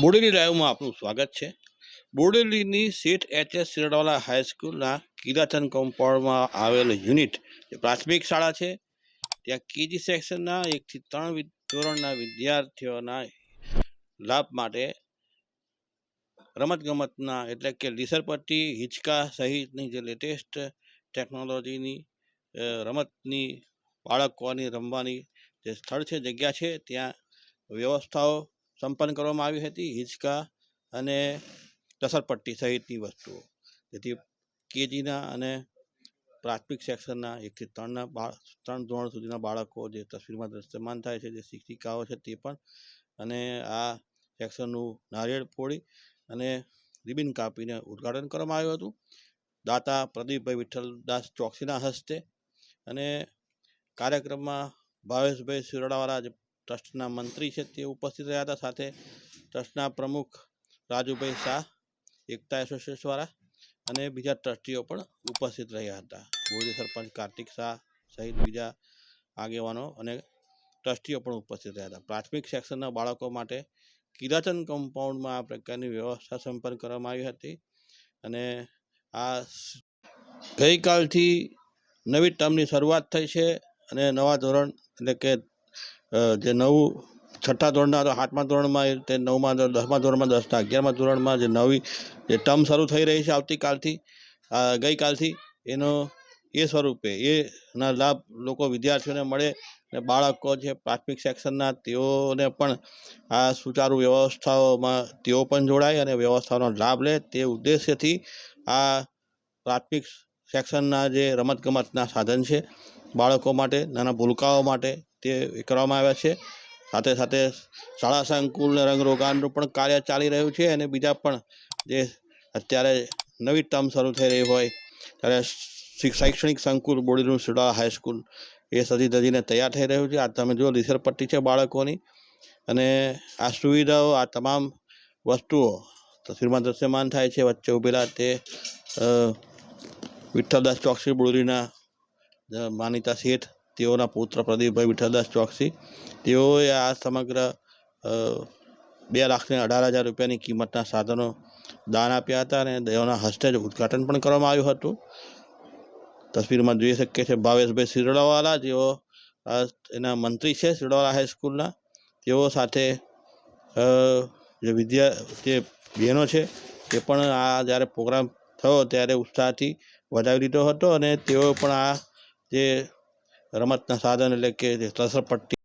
બોડેલી લાઈવમાં આપનું સ્વાગત છે. બોડેલીની શેઠ એચ એસ શિરડવાલા હાઈસ્કૂલના કિરાચન કમ્પાઉન્ડમાં આવેલ યુનિટ જે પ્રાથમિક શાળા છે. ત્યાં કેજી સેક્શનના એકથી ત્રણ ધોરણના વિદ્યાર્થીઓના લાભ માટે રમતગમતના એટલે કે લીસરપટ્ટી, હિંચકા સહિતની જે લેટેસ્ટ ટેકનોલોજીની રમતની, બાળકોની રમવાની જે સ્થળ છે, જગ્યા છે, ત્યાં વ્યવસ્થાઓ સંપન્ન કરવામાં આવી હતી, હિંચકા અને લસરપટ્ટી સહિતની વસ્તુઓ. જેથી કેજીના અને પ્રાથમિક સેક્શનના એકથી ત્રણના બા ત્રણ ધોરણ સુધીના બાળકો જે તસવીરમાં દ્રશ્યમાન થાય છે, જે શિક્ષિકાઓ છે તે પણ અને આ સેક્શનનું નારિયેળ ફોડી અને રિબિન કાપીને ઉદ્ઘાટન કરવામાં આવ્યું હતું. દાતા પ્રદીપભાઈ વિઠ્ઠલદાસ ચોકસીના હસ્તે અને કાર્યક્રમમાં ભાવેશભાઈ શિરોડાવાળા જે ટ્રસ્ટના મંત્રી છે તે ઉપસ્થિત રહ્યા હતા. સાથે ટ્રસ્ટના પ્રમુખ રાજુભાઈ શાહ, એકતા એસોસિએશનવાળા અને બીજા ટ્રસ્ટીઓ પણ ઉપસ્થિત રહ્યા હતા. બોરડી સરપંચ કાર્તિક શાહ સહિત બીજા આગેવાનો અને ટ્રસ્ટીઓ પણ ઉપસ્થિત રહ્યા હતા. પ્રાથમિક સેક્શનના બાળકો માટે કિરાચન કમ્પાઉન્ડમાં આ પ્રકારની વ્યવસ્થા સંપન્ન કરવામાં આવી હતી અને આ ગઈકાલથી નવી ટર્મની શરૂઆત થઈ છે અને નવા ધોરણ એટલે કે જે નવું, છઠ્ઠા ધોરણના આઠમા ધોરણમાં તે નવમા દસમા ધોરણમાં, દસના અગિયારમા ધોરણમાં જે નવી, જે ટર્મ શરૂ થઈ રહી છે આવતીકાલથી ગઈકાલથી, એનો, એ સ્વરૂપે, એના લાભ લોકો વિદ્યાર્થીઓને મળે અને બાળકો છે પ્રાથમિક સેક્શનના તેઓને પણ આ સુચારુ વ્યવસ્થાઓમાં તેઓ પણ જોડાય અને વ્યવસ્થાનો લાભ લે તે ઉદ્દેશ્યથી આ પ્રાથમિક સેક્શનના જે રમતગમતના સાધન છે, બાળકો માટે, નાના ભૂલકાઓ માટે તે કરવામાં આવ્યા છે. સાથે સાથે શાળા સંકુલ અને રંગરોગાનનું પણ કાર્ય ચાલી રહ્યું છે અને બીજા પણ જે અત્યારે નવી ટર્મ શરૂ થઈ રહી હોય ત્યારે શૈક્ષણિક સંકુલ બોડીનું સુડા હાઈસ્કૂલ એ સજી ધજીને તૈયાર થઈ રહ્યું છે. આ તમે જો લીસરપટ્ટી છે બાળકોની અને આ સુવિધાઓ, આ તમામ વસ્તુઓ તસવીરમાં દ્રશ્યમાન થાય છે. વચ્ચે ઊભેલા તે વિઠ્ઠલદાસ ચોકસી બોડીના માનીતા શેઠ તેઓના પુત્ર પ્રદીપભાઈ વિઠ્ઠલદાસ ચોકસી. તેઓએ આ સમગ્ર બે લાખને અઢાર હજાર રૂપિયાની કિંમતના સાધનો દાન આપ્યા હતા અને તેઓના હસ્તે જ ઉદ્ઘાટન પણ કરવામાં આવ્યું હતું. તસવીરમાં જોઈ શકીએ છીએ ભાવેશભાઈ સિરડાવાલા જેઓ એના મંત્રી છે સિરડાવાલા હાઈસ્કૂલના તેઓ સાથે જે વિદ્યા, જે બહેનો છે તે પણ આ જ્યારે પ્રોગ્રામ થયો ત્યારે ઉત્સાહથી વધાવી લીધો હતો અને તેઓ પણ આ જે રમતના સાધન એટલે કે જે લસરપટ્ટી